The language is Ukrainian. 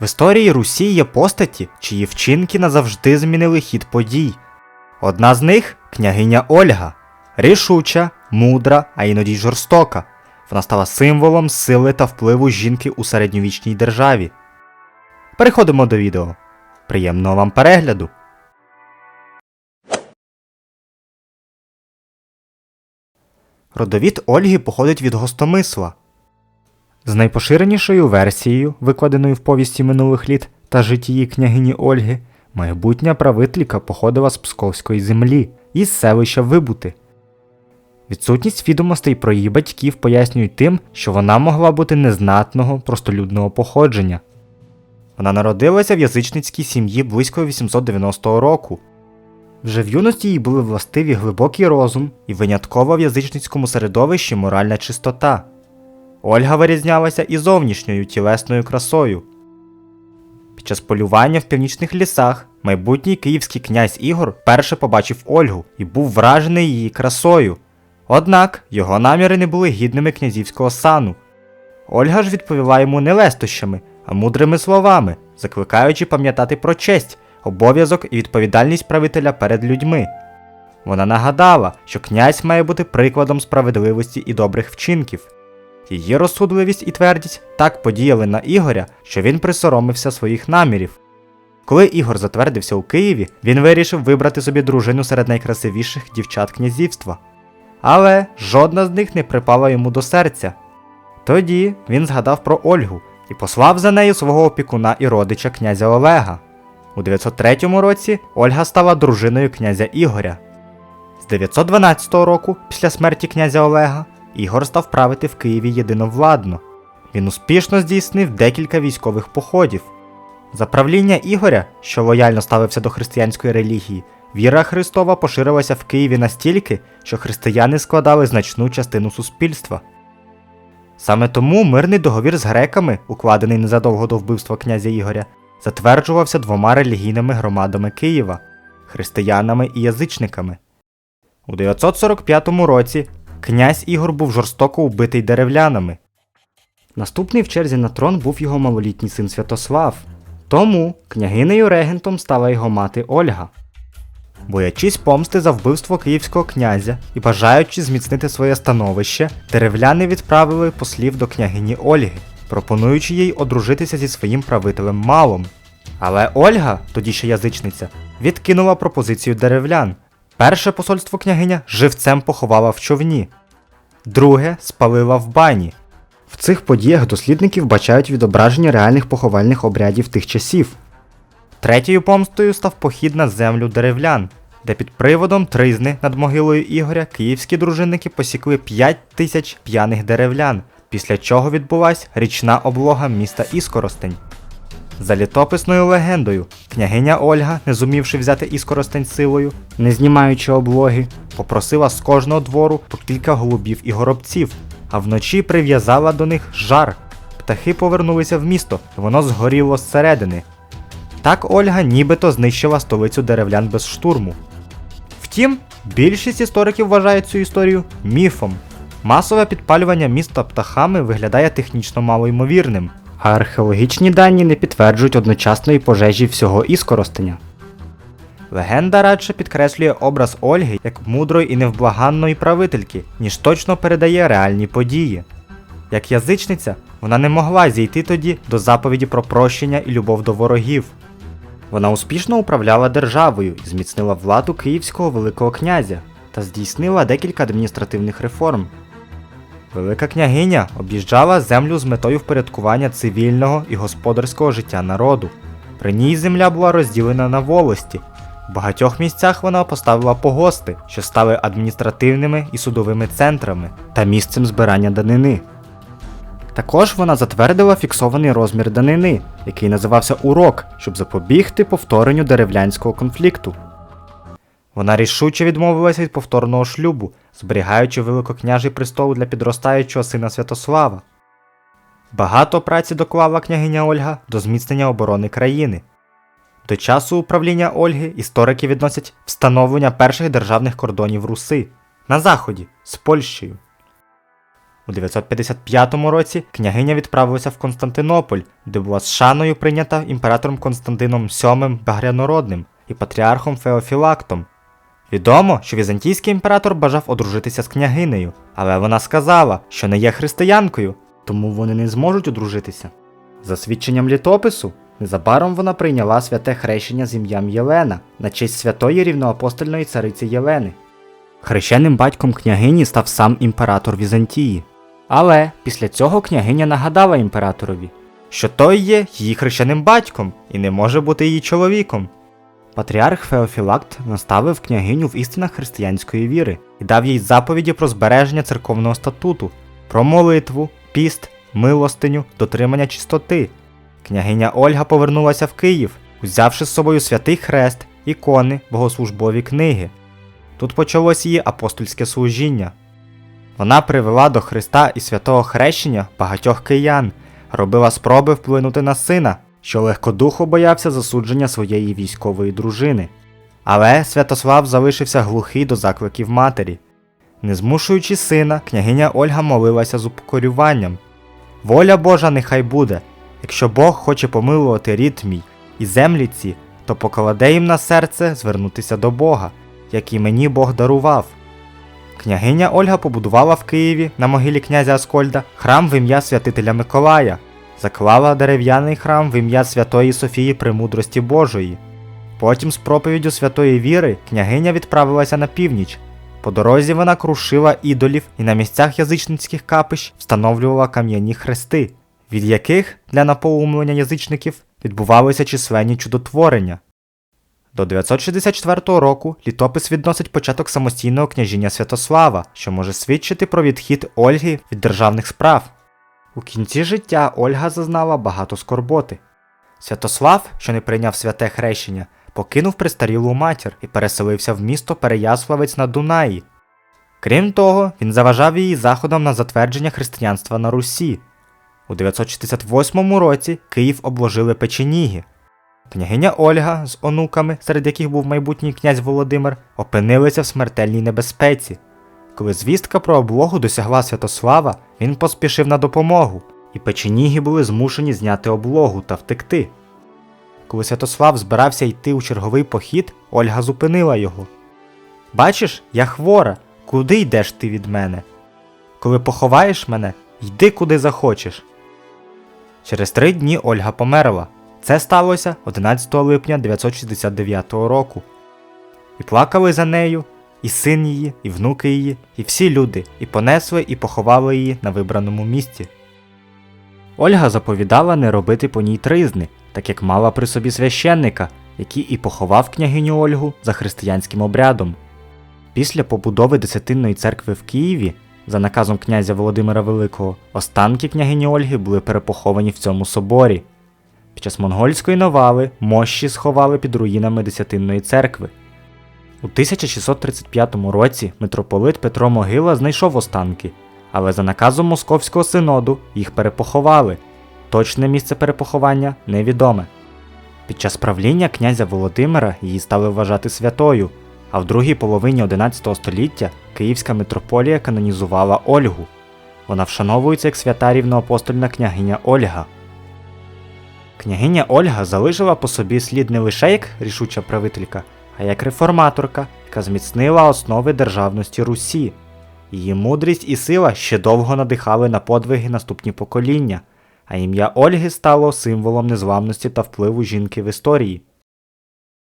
В історії Русі є постаті, чиї вчинки назавжди змінили хід подій. Одна з них княгиня Ольга, рішуча, мудра, а іноді й жорстока. Вона стала символом сили та впливу жінки у середньовічній державі. Переходимо до відео. Приємного вам перегляду! Родовід Ольги походить від гостомисла. З найпоширенішою версією, викладеною в повісті минулих літ та житії княгині Ольги, майбутня правителька походила з Псковської землі із селища Вибути. Відсутність відомостей про її батьків пояснюють тим, що вона могла бути незнатного, простолюдного походження. Вона народилася в язичницькій сім'ї близько 890 року. Вже в юності їй були властиві глибокий розум і виняткова в язичницькому середовищі моральна чистота. Ольга вирізнялася і зовнішньою тілесною красою. Під час полювання в північних лісах майбутній київський князь Ігор перше побачив Ольгу і був вражений її красою. Однак його наміри не були гідними князівського сану. Ольга ж відповіла йому не лестощами, а мудрими словами, закликаючи пам'ятати про честь, обов'язок і відповідальність правителя перед людьми. Вона нагадала, що князь має бути прикладом справедливості і добрих вчинків. Її розсудливість і твердість так подіяли на Ігоря, що він присоромився своїх намірів. Коли Ігор затвердився у Києві, він вирішив вибрати собі дружину серед найкрасивіших дівчат князівства. Але жодна з них не припала йому до серця. Тоді він згадав про Ольгу і послав за нею свого опікуна і родича князя Олега. У 903 році Ольга стала дружиною князя Ігоря. З 912 року, після смерті князя Олега, Ігор став правити в Києві єдиновладно. Він успішно здійснив декілька військових походів. За правління Ігоря, що лояльно ставився до християнської релігії, віра Христова поширилася в Києві настільки, що християни складали значну частину суспільства. Саме тому мирний договір з греками, укладений незадовго до вбивства князя Ігоря, затверджувався двома релігійними громадами Києва християнами і язичниками. У 945 році князь Ігор був жорстоко убитий деревлянами. Наступний в черзі на трон був його малолітній син Святослав. Тому княгинею регентом стала його мати Ольга. Боячись помсти за вбивство київського князя і бажаючи зміцнити своє становище, деревляни відправили послів до княгині Ольги, пропонуючи їй одружитися зі своїм правителем Малом. Але Ольга, тоді ще язичниця, відкинула пропозицію деревлян. Перше посольство княгиня живцем поховала в човні, друге спалила в бані. В цих подіях дослідники вбачають відображення реальних поховальних обрядів тих часів. Третьою помстою став похід на землю деревлян, де під приводом тризни над могилою Ігоря київські дружинники посікли 5 тисяч п'яних деревлян, після чого відбулась річна облога міста Іскоростень. За літописною легендою, княгиня Ольга, не зумівши взяти Іскоростень силою, не знімаючи облоги, попросила з кожного двору по кілька голубів і горобців, а вночі прив'язала до них жар. Птахи повернулися в місто, і воно згоріло зсередини. Так Ольга нібито знищила столицю деревлян без штурму. Втім, більшість істориків вважають цю історію міфом. Масове підпалювання міста птахами виглядає технічно малоймовірним, а археологічні дані не підтверджують одночасної пожежі всього іскоростеня. Легенда радше підкреслює образ Ольги як мудрої і невблаганної правительки, ніж точно передає реальні події. Як язичниця, вона не могла зійти тоді до заповіді про прощення і любов до ворогів. Вона успішно управляла державою і зміцнила владу київського Великого князя та здійснила декілька адміністративних реформ. Велика княгиня об'їжджала землю з метою впорядкування цивільного і господарського життя народу. При ній земля була розділена на волості. В багатьох місцях вона поставила погости, що стали адміністративними і судовими центрами та місцем збирання данини. Також вона затвердила фіксований розмір данини, який називався урок, щоб запобігти повторенню деревлянського конфлікту. Вона рішуче відмовилася від повторного шлюбу, зберігаючи великокняжий престол для підростаючого сина Святослава. Багато праці доклала княгиня Ольга до зміцнення оборони країни. До часу управління Ольги історики відносять встановлення перших державних кордонів Руси на заході з Польщею. У 955 році княгиня відправилася в Константинополь, де була з шаною прийнята імператором Константином VII Багрянородним і патріархом Феофілактом. Відомо, що візантійський імператор бажав одружитися з княгинею, але вона сказала, що не є християнкою, тому вони не зможуть одружитися. За свідченням літопису, незабаром вона прийняла святе хрещення з ім'ям Єлена на честь святої рівноапостольної цариці Єлени. Хрещеним батьком княгині став сам імператор Візантії. Але після цього княгиня нагадала імператорові, що той є її хрещеним батьком і не може бути її чоловіком. Патріарх Феофілакт наставив княгиню в істинах християнської віри і дав їй заповіді про збереження церковного статуту, про молитву, піст, милостиню, дотримання чистоти. Княгиня Ольга повернулася в Київ, взявши з собою святий хрест, ікони, богослужбові книги. Тут почалось її апостольське служіння. Вона привела до Христа і святого хрещення багатьох киян, робила спроби вплинути на сина, що легкодухо боявся засудження своєї військової дружини. Але Святослав залишився глухий до закликів матері. Не змушуючи сина, княгиня Ольга молилася з упокорюванням. Воля Божа нехай буде. Якщо Бог хоче помилувати рід мій і землі ці, то покладе їм на серце звернутися до Бога, який мені Бог дарував. Княгиня Ольга побудувала в Києві на могилі князя Аскольда храм в ім'я святителя Миколая, заклала дерев'яний храм в ім'я Святої Софії Премудрості Божої. Потім з проповіддю святої віри княгиня відправилася на північ. По дорозі вона крушила ідолів і на місцях язичницьких капищ встановлювала кам'яні хрести, від яких для наполумлення язичників відбувалися численні чудотворення. До 964 року літопис відносить початок самостійного княжіння Святослава, що може свідчити про відхід Ольги від державних справ. У кінці життя Ольга зазнала багато скорботи. Святослав, що не прийняв святе хрещення, покинув престарілу матір і переселився в місто Переяславець на Дунаї. Крім того, він заважав її заходом на затвердження християнства на Русі. У 968 році Київ обложили печеніги. Княгиня Ольга з онуками, серед яких був майбутній князь Володимир, опинилися в смертельній небезпеці. Коли звістка про облогу досягла Святослава, він поспішив на допомогу, і печеніги були змушені зняти облогу та втекти. Коли Святослав збирався йти у черговий похід, Ольга зупинила його. Бачиш, я хвора, куди йдеш ти від мене? Коли поховаєш мене, йди куди захочеш. Через три дні Ольга померла. Це сталося 11 липня 969 року. І плакали за нею і син її, і внуки її, і всі люди, і понесли і поховали її на вибраному місці. Ольга заповідала не робити по ній тризни, так як мала при собі священника, який і поховав княгиню Ольгу за християнським обрядом. Після побудови Десятинної церкви в Києві, за наказом князя Володимира Великого, останки княгині Ольги були перепоховані в цьому соборі. Під час монгольської навали мощі сховали під руїнами Десятинної церкви. У 1635 році митрополит Петро Могила знайшов останки, але за наказом Московського синоду їх перепоховали. Точне місце перепоховання невідоме. Під час правління князя Володимира її стали вважати святою, а в другій половині 11 століття Київська митрополія канонізувала Ольгу. Вона вшановується як свята рівноапостольна княгиня Ольга. Княгиня Ольга залишила по собі слід не лише як рішуча правителька, а як реформаторка, яка зміцнила основи державності Русі. Її мудрість і сила ще довго надихали на подвиги наступні покоління, а ім'я Ольги стало символом незламності та впливу жінки в історії.